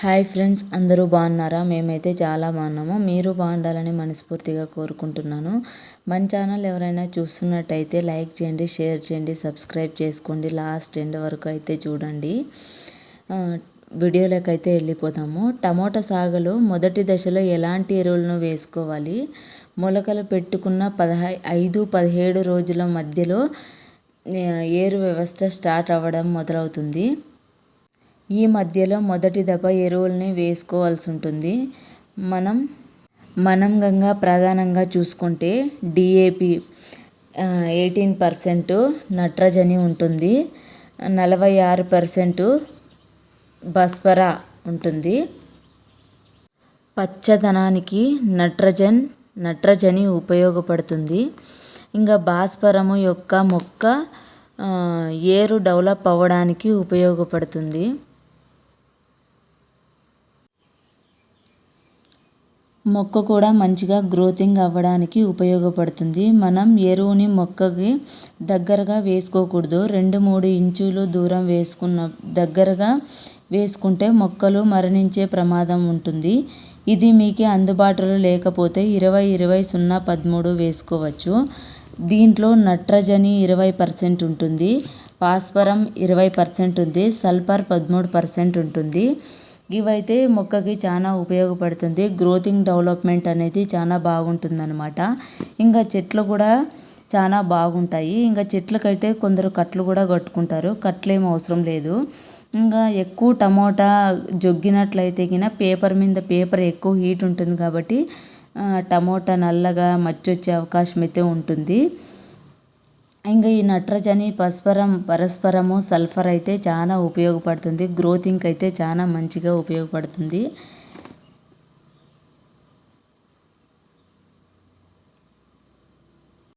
Hi friends అందరూ బాగున్నారా? మేమైతే చాలా బాగున్నాము. మీరు బాగుండాలని మనస్ఫూర్తిగా కోరుకుంటున్నాను. మన ఛానల్ ఎవరైనా చూస్తున్నట్టయితే లైక్ చేయండి షేర్ చేయండి సబ్స్క్రైబ్ చేసుకోండి. లాస్ట్ ఎండ్ వరకు అయితే చూడండి. వీడియోలోకి అయితే వెళ్ళిపోతాము. టమోటా సాగులో మొదటి దశలో ఎలాంటి ఎరువులను వేసుకోవాలి? మొలకలు పెట్టుకున్న పదహై ఐదు పదిహేడు రోజుల మధ్యలో ఏరు వ్యవస్థ స్టార్ట్ అవ్వడం మొదలవుతుంది. ఈ మధ్యలో మొదటి దఫ ఎరువుల్ని వేసుకోవాల్సి ఉంటుంది మనం మనం గంగా ప్రధానంగా చూసుకుంటే డిఏపి ఎయిటీన్ పర్సెంట్ నట్రజని ఉంటుంది. నలభై ఆరు పర్సెంటు బస్పరా ఉంటుంది. పచ్చదనానికి నట్రజన్ నట్రజని ఉపయోగపడుతుంది. ఇంకా భాస్వరము యొక్క మొక్క ఏరు డెవలప్ అవ్వడానికి ఉపయోగపడుతుంది. మొక్క కూడా మంచిగా గ్రోతింగ్ అవ్వడానికి ఉపయోగపడుతుంది. మనం ఎరువుని మొక్కకి దగ్గరగా వేసుకోకూడదు. రెండు మూడు ఇంచులు దూరం వేసుకున్న దగ్గరగా వేసుకుంటే మొక్కలు మరణించే ప్రమాదం ఉంటుంది. ఇది మీకు అందుబాటులో లేకపోతే ఇరవై ఇరవై సున్నా పదమూడు వేసుకోవచ్చు. దీంట్లో నత్రజని ఇరవై పర్సెంట్ ఉంటుంది. ఫాస్ఫరం ఇరవై పర్సెంట్ ఉంది. సల్ఫర్ పదమూడు పర్సెంట్ ఉంటుంది. ఇవైతే మొక్కకి చాలా ఉపయోగపడుతుంది. గ్రోతింగ్ డెవలప్మెంట్ అనేది చాలా బాగుంటుందన్నమాట. ఇంకా చెట్లు కూడా చాలా బాగుంటాయి. ఇంకా చెట్లకైతే కొందరు కట్లు కూడా కట్టుకుంటారు. కట్లు ఏం అవసరం లేదు. ఇంకా ఎక్కువ టమోటా జొగ్గినట్లయితే కినా పేపర్ మీద పేపర్ ఎక్కువ హీట్ ఉంటుంది కాబట్టి టమోటా నల్లగా మచ్చొచ్చే అవకాశం అయితే ఉంటుంది. ఇంకా ఈ నట్రజని పరస్పరం పరస్పరము సల్ఫర్ అయితే చాలా ఉపయోగపడుతుంది. గ్రోతింగ్కి అయితే చాలా మంచిగా ఉపయోగపడుతుంది.